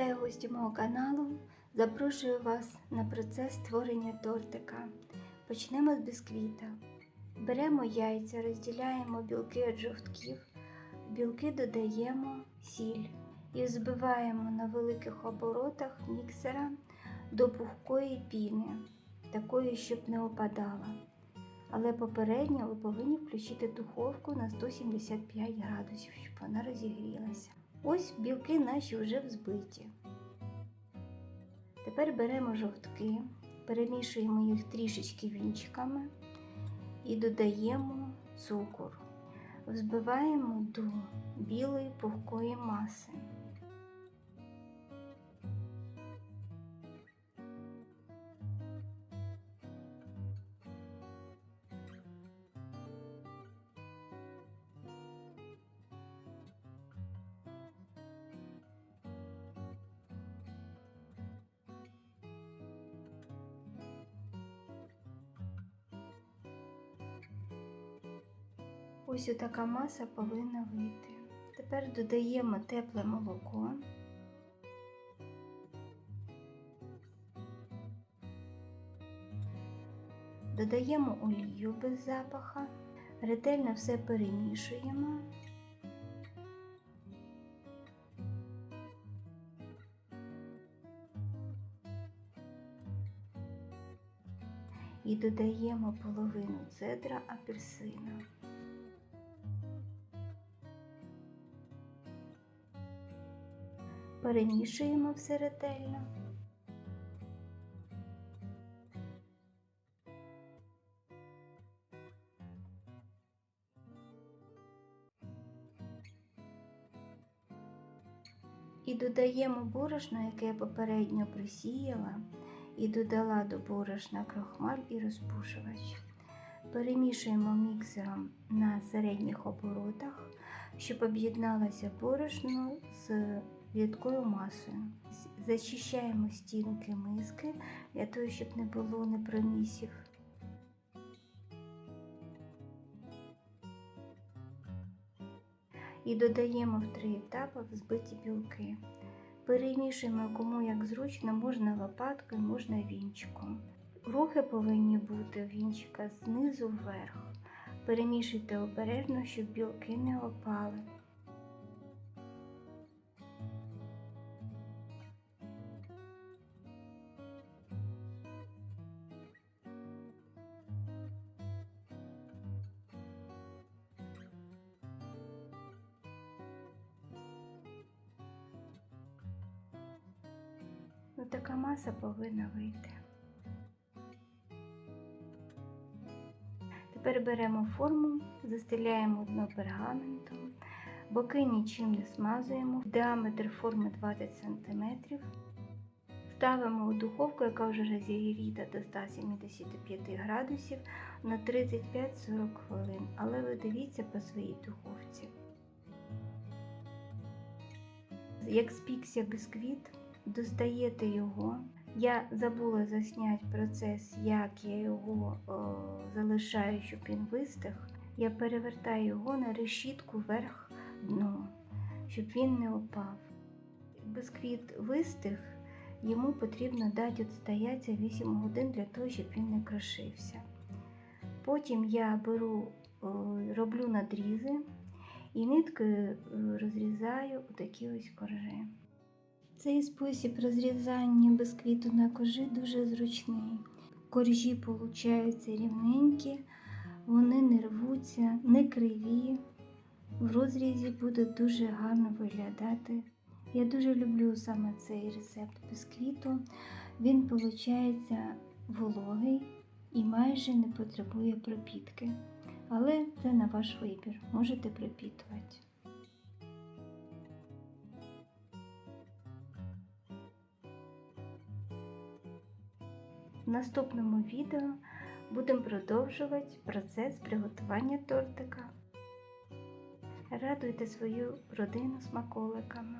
Вітаю гості мого каналу. Запрошую вас на процес створення тортика. Почнемо з бісквіта. Беремо яйця, розділяємо білки від жовтків, білки додаємо сіль і збиваємо на великих оборотах міксера до пухкої піни, такої, щоб не опадала. Але попередньо ви повинні включити духовку на 175 градусів, щоб вона розігрілася. Ось білки наші вже взбиті. Тепер беремо жовтки, перемішуємо їх трішечки вінчиками і додаємо цукор. Взбиваємо до білої пухкої маси. Ось така маса повинна вийти. Тепер додаємо тепле молоко. Додаємо олію без запаха, ретельно все перемішуємо. І додаємо половину цедра апельсина. Перемішуємо все ретельно. І додаємо борошно, яке я попередньо присіяла, і додала до борошна крохмаль і розпушувач. Перемішуємо міксером на середніх оборотах, щоб об'єдналося борошно з рідкою масою. Зачищаємо стінки миски для того, щоб не було непромісів. І додаємо в три етапи взбиті білки. Перемішуємо кому як зручно, можна лопаткою, можна вінчиком. Рухи повинні бути вінчика знизу вверх. Перемішуйте обережно, щоб білки не опали. Така маса повинна вийти. Тепер беремо форму, застеляємо дно пергаментом, боки нічим не смазуємо, діаметр форми 20 см. Ставимо у духовку, яка вже розігріта до 175 градусів на 35-40 хвилин, але ви дивіться по своїй духовці. Як спікся бісквіт, достаєте його. Я забула засняти процес, як я його о, залишаю, щоб він вистиг. Я перевертаю його на решітку вверх дно, щоб він не опав. Бісквіт вистиг, йому потрібно дати відстоятися 8 годин для того, щоб він не крошився. Потім я беру, роблю надрізи і ниткою розрізаю такі ось коржі. Цей спосіб розрізання бісквіту на коржі дуже зручний. Коржі получаються рівненькі, вони не рвуться, не криві. В розрізі буде дуже гарно виглядати. Я дуже люблю саме цей рецепт бісквіту. Він виходить вологий і майже не потребує пропітки. Але це на ваш вибір, можете пропітувати. В наступному відео будемо продовжувати процес приготування тортика. Радуйте свою родину смаколиками.